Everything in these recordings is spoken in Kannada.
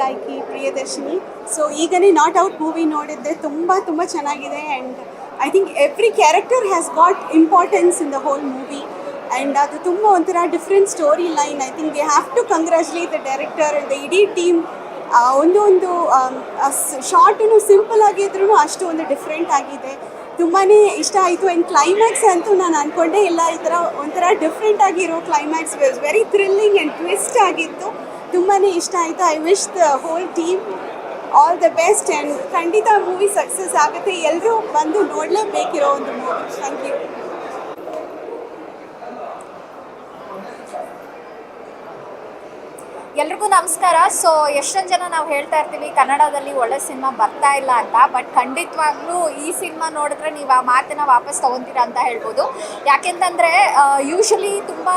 ಗಾಯಕಿ ಪ್ರಿಯದರ್ಶಿನಿ. ಸೊ ಈಗನೇ ನಾಟ್ ಔಟ್ ಮೂವಿ ನೋಡಿದ್ದೆ ತುಂಬ ತುಂಬ ಚೆನ್ನಾಗಿದೆ and I think every character has got importance in the whole movie and ಅದು ತುಂಬ ಒಂಥರ different story line I think we have to congratulate the director the ಇಡೀ ಟೀಮ್ ಒಂದು ಒಂದು ಶಾರ್ಟು ಸಿಂಪಲ್ ಆಗಿದ್ರೂ ಅಷ್ಟು ಒಂದು ಡಿಫ್ರೆಂಟ್ ಆಗಿದೆ. ತುಂಬಾ ಇಷ್ಟ ಆಯಿತು. ಆ್ಯಂಡ್ ಕ್ಲೈಮ್ಯಾಕ್ಸ್ ಅಂತೂ ನಾನು ಅಂದ್ಕೊಂಡೆ ಇಲ್ಲ. ಈ ಥರ ಒಂಥರ ಡಿಫ್ರೆಂಟ್ ಆಗಿರೋ climax very thrilling and twist ಆಗಿತ್ತು. ತುಂಬಾ ಇಷ್ಟ ಆಯಿತು. I wish the whole team all the best and ಖಂಡಿತ ಮೂವಿ ಸಕ್ಸಸ್ ಆಗುತ್ತೆ. ಎಲ್ಲರೂ ಬಂದು ನೋಡಲೇಬೇಕಿರೋ ಒಂದು ಮೂವಿ ಥ್ಯಾಂಕ್ ಯು ನಮಸ್ಕಾರ. ಸೊ ಎಷ್ಟೊಂದು ಜನ ನಾವು ಹೇಳ್ತಾ ಇರ್ತೀವಿ, ಕನ್ನಡದಲ್ಲಿ ಒಳ್ಳೆ ಸಿನಿಮಾ ಬರ್ತಾ ಇಲ್ಲ ಅಂತ ಬಟ್ ಖಂಡಿತವಾಗ್ಲೂ ಈ ಸಿನಿಮಾ ನೋಡಿದ್ರೆ ನೀವು ಆ ಮಾತನ್ನ ವಾಪಸ್ ತೊಗೊತೀರಾ ಅಂತ ಹೇಳ್ಬೋದು. ಯಾಕೆಂತಂದ್ರೆ ಯೂಶಲಿ ತುಂಬ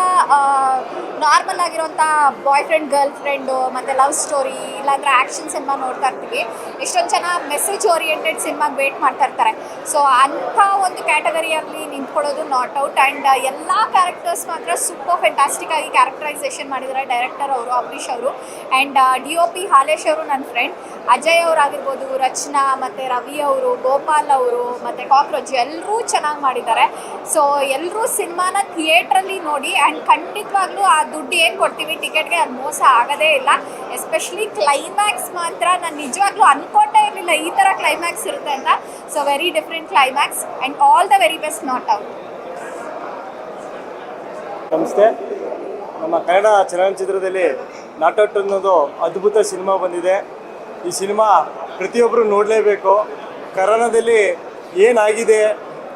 ನಾರ್ಮಲ್ ಆಗಿರೋಂಥ ಬಾಯ್ ಫ್ರೆಂಡ್ ಗರ್ಲ್ ಫ್ರೆಂಡು ಮತ್ತು ಲವ್ ಸ್ಟೋರಿ ಇಲ್ಲಾಂದ್ರೆ ಆ್ಯಕ್ಷನ್ ಸಿನಿಮಾ ನೋಡ್ತಾ ಇರ್ತೀವಿ. ಎಷ್ಟೊಂದು ಜನ ಮೆಸೇಜ್ ಓರಿಯೆಂಟೆಡ್ ಸಿನಿಮಾಗೆ ವೇಟ್ ಮಾಡ್ತಾ ಇರ್ತಾರೆ. ಸೊ ಅಂಥ ಒಂದು ಕ್ಯಾಟಗರಿಯಲ್ಲಿ ನಿಂತ್ಕೊಳ್ಳೋದು ನಾಟ್ ಔಟ್ ಆ್ಯಂಡ್ ಎಲ್ಲ ಕ್ಯಾರೆಕ್ಟರ್ಸ್ ಮಾತ್ರ ಸೂಪರ್ ಫ್ಯಾಂಟಾಸ್ಟಿಕ್ ಆಗಿ ಕ್ಯಾರೆಕ್ಟರೈಸೇಷನ್ ಮಾಡಿದ್ದಾರೆ. ಡೈರೆಕ್ಟರ್ ಅವರು, ಅಂಬರೀಷ್ ಅವರು. And D O P Halesh ಅವರು ನನ್ನ ಫ್ರೆಂಡ್ ಅಜಯ್ ಅವರಾಗಿರ್ಬೋದು, ರಚನಾ ಮತ್ತು ರವಿ ಅವರು, ಗೋಪಾಲ್ ಅವರು ಮತ್ತು ಕಾಕ್ರೋಚ್ ಎಲ್ಲರೂ ಚೆನ್ನಾಗಿ ಮಾಡಿದ್ದಾರೆ. ಸೊ ಎಲ್ಲರೂ ಸಿನಿಮಾನ ಥಿಯೇಟ್ರಲ್ಲಿ ನೋಡಿ ಆ್ಯಂಡ್ ಖಂಡಿತವಾಗ್ಲೂ ಆ ದುಡ್ಡು ಏನು ಕೊಡ್ತೀವಿ ಟಿಕೆಟ್ಗೆ ಅದು ಮೋಸ ಆಗೋದೇ ಇಲ್ಲ. ಎಸ್ಪೆಷಲಿ ಕ್ಲೈಮ್ಯಾಕ್ಸ್ ಮಾತ್ರ ನಾನು ನಿಜವಾಗ್ಲೂ ಅನ್ಕೊಂಡೇ ಇರಲಿಲ್ಲ ಈ ಥರ ಕ್ಲೈಮ್ಯಾಕ್ಸ್ ಇರುತ್ತೆ ಅಂತ. So very different climax and all the very best not out ನಮಸ್ತೆ. ನಮ್ಮ ಕನ್ನಡ ಚಲನಚಿತ್ರದಲ್ಲಿ ನಾಟೌಟ್ ಅನ್ನೋದು ಅದ್ಭುತ ಸಿನಿಮಾ ಬಂದಿದೆ. ಈ ಸಿನಿಮಾ ಪ್ರತಿಯೊಬ್ಬರು ನೋಡಲೇಬೇಕು. ಕರೋನಾದಲ್ಲಿ ಏನಾಗಿದೆ,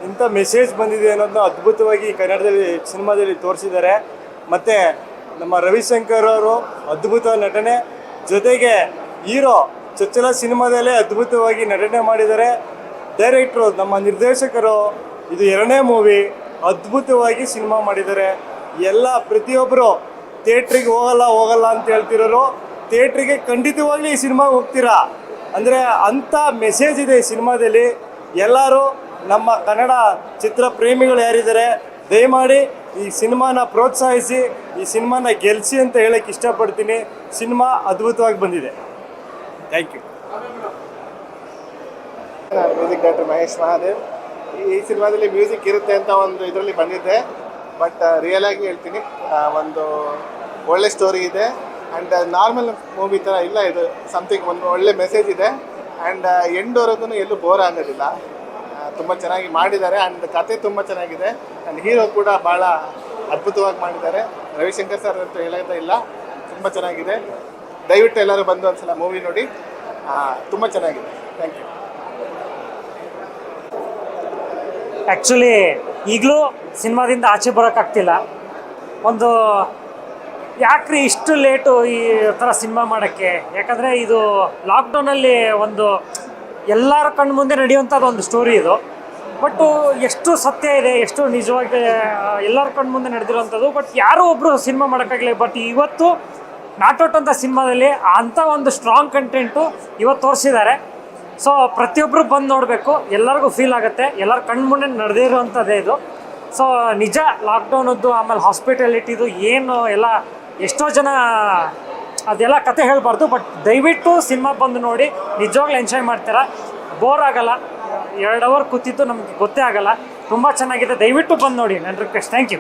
ಇಂಥ ಮೆಸೇಜ್ ಬಂದಿದೆ ಅನ್ನೋದನ್ನ ಅದ್ಭುತವಾಗಿ ಕನ್ನಡದಲ್ಲಿ, ಸಿನಿಮಾದಲ್ಲಿ ತೋರಿಸಿದ್ದಾರೆ. ಮತ್ತು ನಮ್ಮ ರವಿಶಂಕರ್ ಅವರು ಅದ್ಭುತ ನಟನೆ. ಜೊತೆಗೆ ಹೀರೋ ಚೊಚ್ಚಲ ಸಿನಿಮಾದಲ್ಲೇ ಅದ್ಭುತವಾಗಿ ನಟನೆ ಮಾಡಿದ್ದಾರೆ. ಡೈರೆಕ್ಟ್ರು ನಮ್ಮ ನಿರ್ದೇಶಕರು, ಇದು ಎರಡನೇ ಮೂವಿ ಅದ್ಭುತವಾಗಿ ಸಿನಿಮಾ ಮಾಡಿದ್ದಾರೆ. ಎಲ್ಲ ಪ್ರತಿಯೊಬ್ಬರು ಥಿಯೇಟ್ರಿಗೆ ಹೋಗಲ್ಲ ಹೋಗಲ್ಲ ಅಂತ ಹೇಳ್ತಿರೋರು, ಥಿಯೇಟ್ರಿಗೆ ಖಂಡಿತವಾಗ್ಲೂ ಈ ಸಿನಿಮಾಗೆ ಹೋಗ್ತೀರಾ? ಅಂದರೆ ಅಂಥ ಮೆಸೇಜ್ ಇದೆ ಈ ಸಿನಿಮಾದಲ್ಲಿ. ಎಲ್ಲರೂ ನಮ್ಮ ಕನ್ನಡ ಚಿತ್ರ ಪ್ರೇಮಿಗಳು ಯಾರಿದ್ದಾರೆ, ದಯಮಾಡಿ ಈ ಸಿನಿಮಾನ ಪ್ರೋತ್ಸಾಹಿಸಿ, ಈ ಸಿನಿಮಾನ ಗೆಲ್ಲಿಸಿ ಅಂತ ಹೇಳಕ್ಕೆ ಇಷ್ಟಪಡ್ತೀನಿ. ಸಿನಿಮಾ ಅದ್ಭುತವಾಗಿ ಬಂದಿದೆ. Thank you music director Mahesh Mahadev. ಈ ಸಿನಿಮಾದಲ್ಲಿ ಮ್ಯೂಸಿಕ್ ಇರುತ್ತೆ ಅಂತ ಒಂದು ಇದರಲ್ಲಿ ಬಂದಿದ್ದೆ. ಬಟ್ ರಿಯಲ್ ಆಗಿ ಹೇಳ್ತೀನಿ. ಒಂದು ಒಳ್ಳೆ ಸ್ಟೋರಿ ಇದೆ. ಆ್ಯಂಡ್ ನಾರ್ಮಲ್ ಮೂವಿ ಥರ ಇಲ್ಲ ಇದು. ಸಮಥಿಂಗ್ ಒಂದು ಒಳ್ಳೆ ಮೆಸೇಜ್ ಇದೆ. ಆ್ಯಂಡ್ ಎಂಡ್ವರೆಗೂ ಎಲ್ಲೂ ಬೋರ್ ಆಗೋದಿಲ್ಲ. ತುಂಬ ಚೆನ್ನಾಗಿ ಮಾಡಿದ್ದಾರೆ. ಆ್ಯಂಡ್ ಕತೆ ತುಂಬ ಚೆನ್ನಾಗಿದೆ. ಆ್ಯಂಡ್ ಹೀರೋ ಕೂಡ ಭಾಳ ಅದ್ಭುತವಾಗಿ ಮಾಡಿದ್ದಾರೆ. ರವಿಶಂಕರ್ ಸರ್ ಅಂತ ಹೇಳೋದೇ ಇಲ್ಲ. ತುಂಬ ಚೆನ್ನಾಗಿದೆ. ದಯವಿಟ್ಟು ಎಲ್ಲರೂ ಬಂದು ಒಂದ್ಸಲ ಮೂವಿ ನೋಡಿ. ತುಂಬ ಚೆನ್ನಾಗಿದೆ. ಥ್ಯಾಂಕ್ ಯು ಆ್ಯಕ್ಚುಲಿ ಈಗಲೂ ಸಿನಿಮಾದಿಂದ ಆಚೆ ಬರೋಕ್ಕಾಗ್ತಿಲ್ಲ. ಒಂದು ಯಾಕ್ರಿ ಇಷ್ಟು ಲೇಟು ಈ ಥರ ಸಿನಿಮಾ ಮಾಡೋಕ್ಕೆ? ಯಾಕಂದರೆ ಇದು ಲಾಕ್ಡೌನಲ್ಲಿ ಒಂದು ಎಲ್ಲರ ಕಣ್ಣು ಮುಂದೆ ನಡೆಯುವಂಥದ್ದು ಒಂದು ಸ್ಟೋರಿ ಇದು. ಬಟ್ಟು ಎಷ್ಟು ಸತ್ಯ ಇದೆ, ಎಷ್ಟು ನಿಜವಾಗಿ ಎಲ್ಲರ ಕಣ್ಣು ಮುಂದೆ ನಡೆದಿರುವಂಥದ್ದು. ಬಟ್ ಯಾರೂ ಒಬ್ಬರು ಸಿನಿಮಾ ಮಾಡೋಕ್ಕಾಗಲಿ ಬಟ್ ಇವತ್ತು ನಾಟೌಟ್ ಅಂತ ಸಿನಿಮಾದಲ್ಲಿ ಅಂಥ ಒಂದು ಸ್ಟ್ರಾಂಗ್ ಕಂಟೆಂಟು ಇವತ್ತು ತೋರಿಸಿದ್ದಾರೆ. ಸೊ ಪ್ರತಿಯೊಬ್ಬರು ಬಂದು ನೋಡಬೇಕು, ಎಲ್ಲರಿಗೂ ಫೀಲ್ ಆಗುತ್ತೆ, ಎಲ್ಲರ ಕಣ್ಣು ಮುಂದೆ ನಡೆದಿರುವಂಥದ್ದೇ ಇದು. ಸೊ ನಿಜ ಲಾಕ್ಡೌನದ್ದು ಆಮೇಲೆ ಹಾಸ್ಪಿಟಾಲಿಟಿದು ಏನು ಎಲ್ಲ ಎಷ್ಟೋ ಜನ ಅದೆಲ್ಲ ಕತೆ ಹೇಳಬಾರ್ದು ಬಟ್ ದಯವಿಟ್ಟು ಸಿನಿಮಾ ಬಂದು ನೋಡಿ, ನಿಜವಾಗ್ಲೂ ಎಂಜಾಯ್ ಮಾಡ್ತೀರಾ? ಬೋರ್ ಆಗಲ್ಲ. ಎರಡು ಅವರ್ ಕೂತಿದ್ದು ನಮಗೆ ಗೊತ್ತೇ ಆಗಲ್ಲ. ತುಂಬ ಚೆನ್ನಾಗಿದೆ. ದಯವಿಟ್ಟು ಬಂದು ನೋಡಿ. ನನ್ನ ರಿಕ್ವೆಸ್ಟ್ ಥ್ಯಾಂಕ್ ಯು